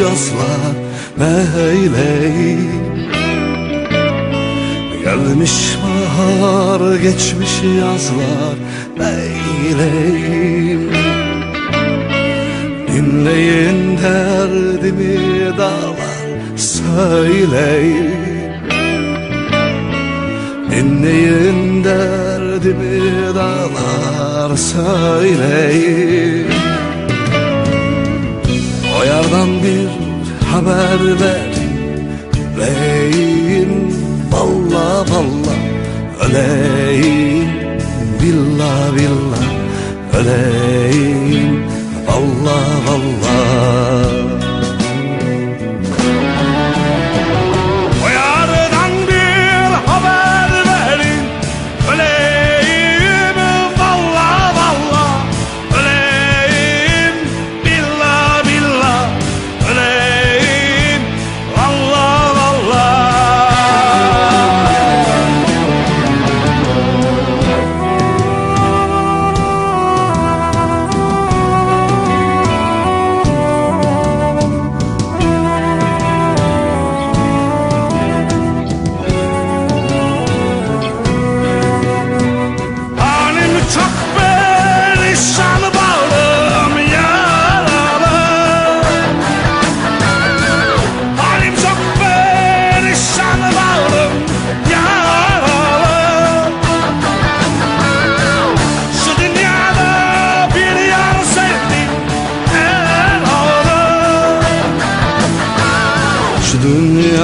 yazlar neyleyim Gelmiş bahar geçmiş yazlar neyleyim Dinleyin derdimi dağlar söyleyin. Dinleyin derdimi dağlar söyleyin haber verin Öleyim valla valla Öleyim villa villa Öleyim valla valla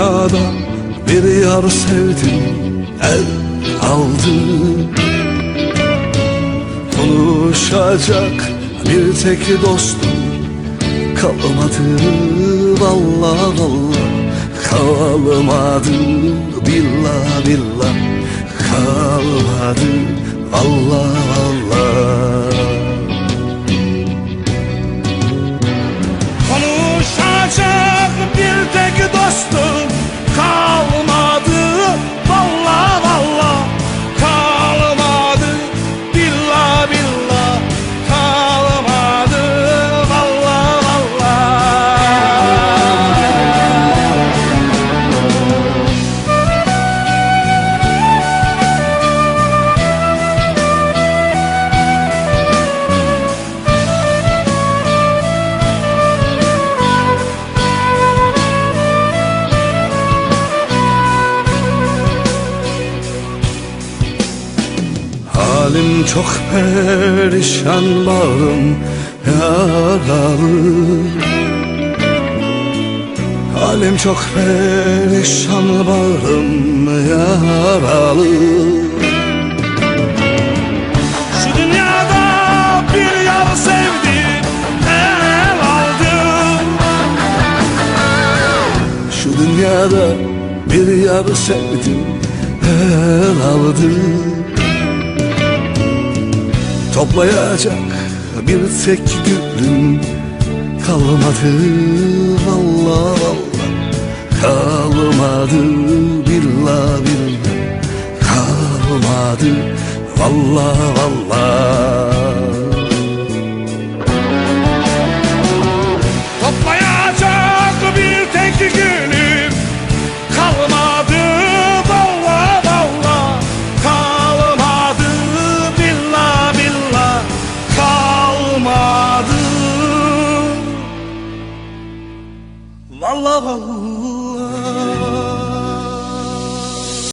dünyada bir yar sevdim el aldı. Konuşacak bir tek dostum kalmadı. Valla valla kalmadı. Billa billa kalmadı. Valla valla Halim çok perişan bağrım yaralı Halim çok perişan bağrım yaralı Şu dünyada bir yar sevdim el aldım. Şu dünyada bir yar sevdim el aldım Toplayacak bir tek gülüm kalmadı valla valla kalmadı billa billa kalmadı valla valla kalmadı valla valla